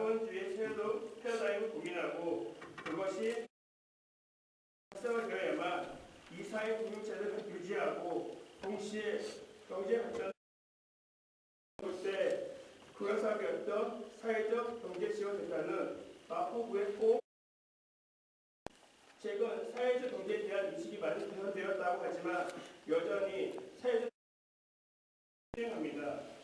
자본주의 패러도, 패러다임을 고민하고 그것이 활성화되어야만 이 사회 공동체를 유지하고 동시에 경제 발전 때 구역사업이었던 사회적 경제 지원센터는 마포구의 꼭 최근 사회적 경제에 대한 인식이 많이 개선되었다고 하지만 여전히 사회적 진행합니다.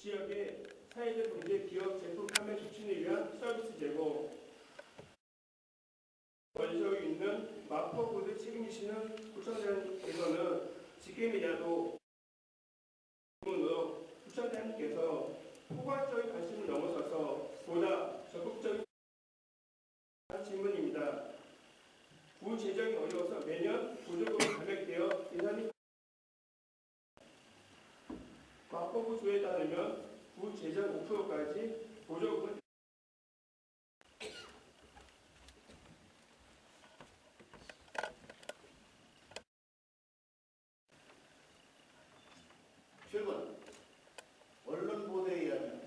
지역의 사회적 경제 기업 제품 판매 촉진을 위한 서비스 제공. 원소에 있는 마포구를 책임지시는 구청장님께서는 문으로 구청장님께서 포괄적인 관심을 넘어서서 보다 적극적인 질문입니다. 구 재정이 어려워서 매년 보조금이 감액되어 예산이 마포구 조에 따르면 구 5%까지 보조금을 최근 언론 보도에 의하면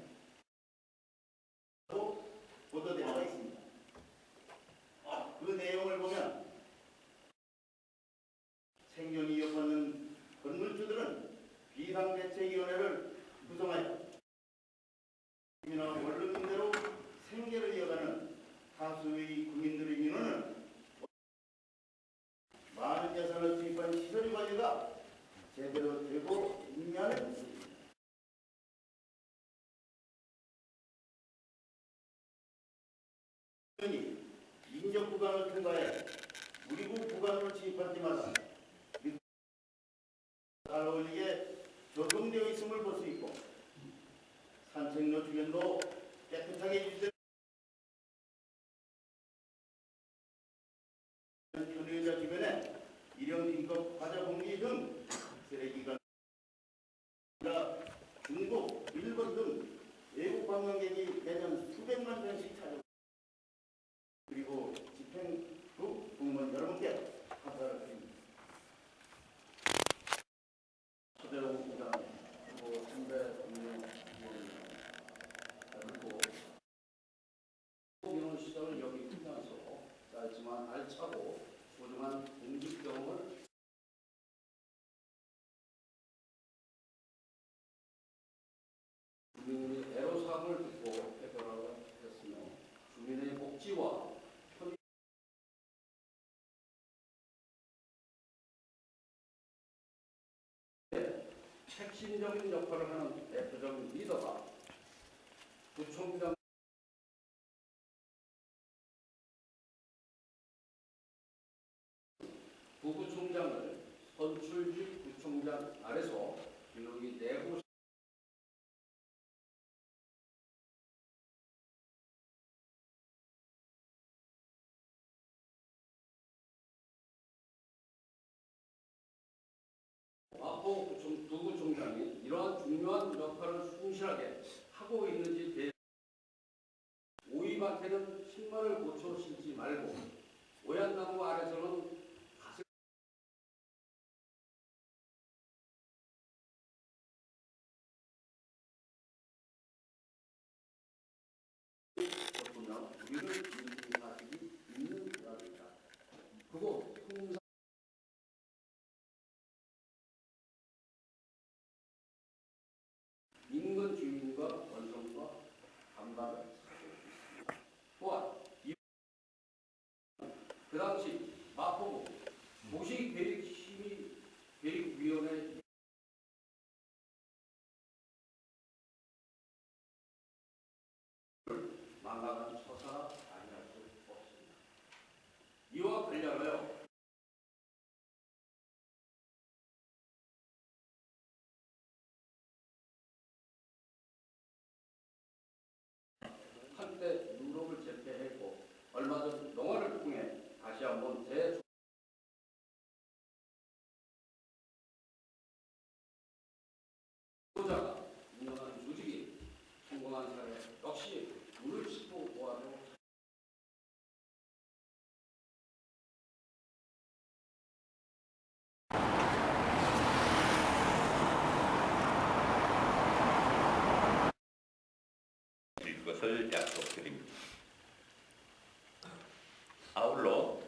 바 있습니다. 그 내용을 보면 생존이 이어받는 건물주들은 비상대책위원회를 구성하여 국민과 원룸임대로 생계를 이어가는 다수의 국민들의 민원은 많은 예산을 투입한 시설 관리가 제대로 되고 있냐는 것입니다. 이 인접 구간을 통과해 우리국 구간으로 진입할 때마다 잘 어울리게 조성되어 있음을 볼 수 있고 산책로 주변도 깨끗하게 유지되 편의자 주변에 일용 빈컵 과자 봉지 등 쓰레기가 중국, 일본 등 외국 관광객이 매년 수백만 명씩 찾아 그리고 집행 후 공무원 여러분께 감사를 드립니다. 그대로 부장 그리고 선배 동료 그리고 민원 시절을 여기 끝나서 짧지만 알차고 소중한 공직 경험을 주민의 애로사항을 듣고 해결하려 했으며 주민의 복지와 편의 핵심적인 역할을 하는 대표적인 리더가 구청장 부구청장을 구청장 아래서 기록이 내부 마포구청 부구청장이 이러한 중요한 역할을 충실하게 하고 있는지 대 오이밭에는 신발을 고쳐 신지 말고 오얏나무 아래서는 어떠냐 우리를 인증 사실이 있는 나라입니다. 그리고 통상 인근 주민과 원성과 반박을 사고 있습니다. 또한 이- 그 당시 마포구 도시계획심의 계획위원회 망각한 처사가 아니할 수 없습니다. 이와 관련하여 한때 유럽을 제패했고 얼마 전 영화를 통해 다시 한번 재 소자가 유능한 조직이 성공한 사례 역시 눈을 씻고 보아도 드릴 것을 약속드립니다. 아울러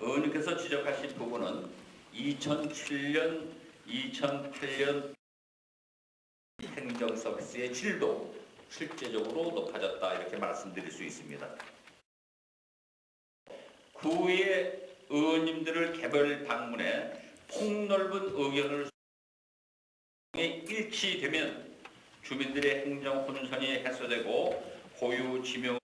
의원님께서 지적하신 부분은 2007년, 2008년 행정 서비스의 질도 실제적으로 높아졌다 이렇게 말씀드릴 수 있습니다. 그 후에 의원님들을 개별 방문해 폭넓은 의견을 일치되면 주민들의 행정 혼선이 해소되고 고유 지명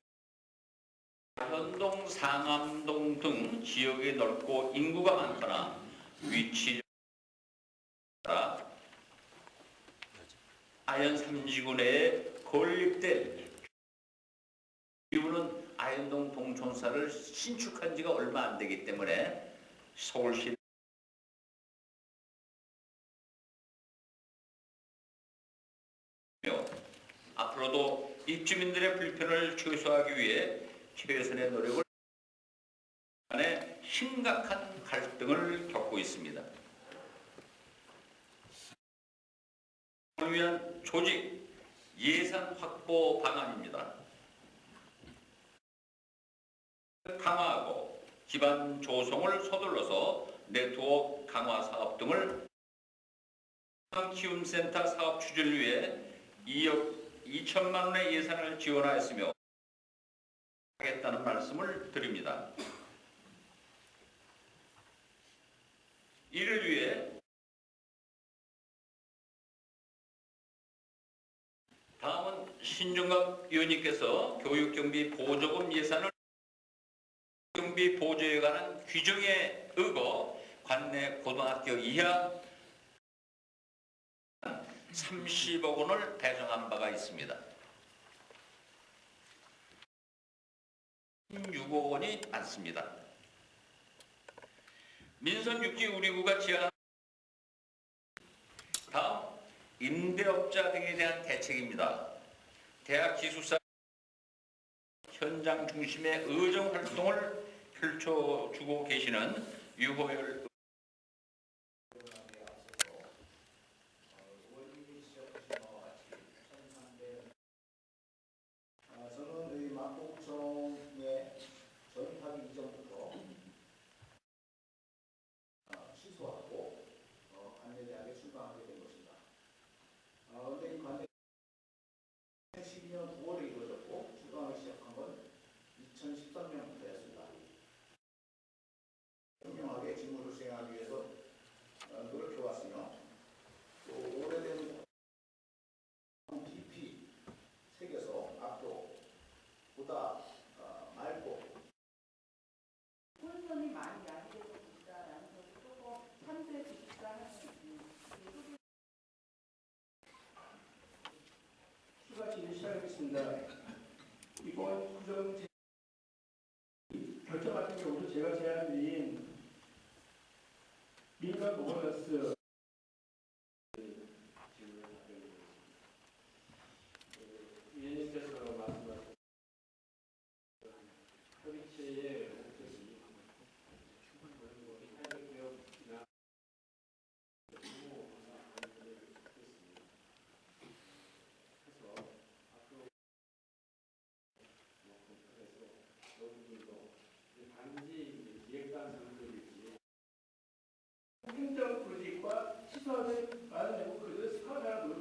현동, 상암동 등 지역이 넓고 인구가 많거나 위치 따라 아현 3지구 내에 건립된 이유는 아현동 동촌사를 신축한 지가 얼마 안 되기 때문에 서울시 입주민들의 불편을 최소화하기 위해 최선의 노력을 간에 심각한 갈등을 겪고 있습니다. 을 위한 조직 예산 확보 방안입니다. 강화하고 기반 조성을 서둘러서 네트워크 강화 사업 등을 키움센터 사업 추진을 위해 2억 2천만 원의 예산을 지원하였으며 하겠다는 말씀을 드립니다. 이를 위해 다음은 신중갑 의원님께서 교육경비 보조금 예산을 경비 보조에 관한 규정에 의거 관내 고등학교 이하 30억 원을 배정한 바가 있습니다. 6억 원이 많습니다. 민선 육지 우리구가 지향한 다음 임대업자 등에 대한 대책입니다. 대학 기숙사 현장 중심의 의정 활동을 펼쳐주고 계시는 유호열 That's not, I, I, it's not out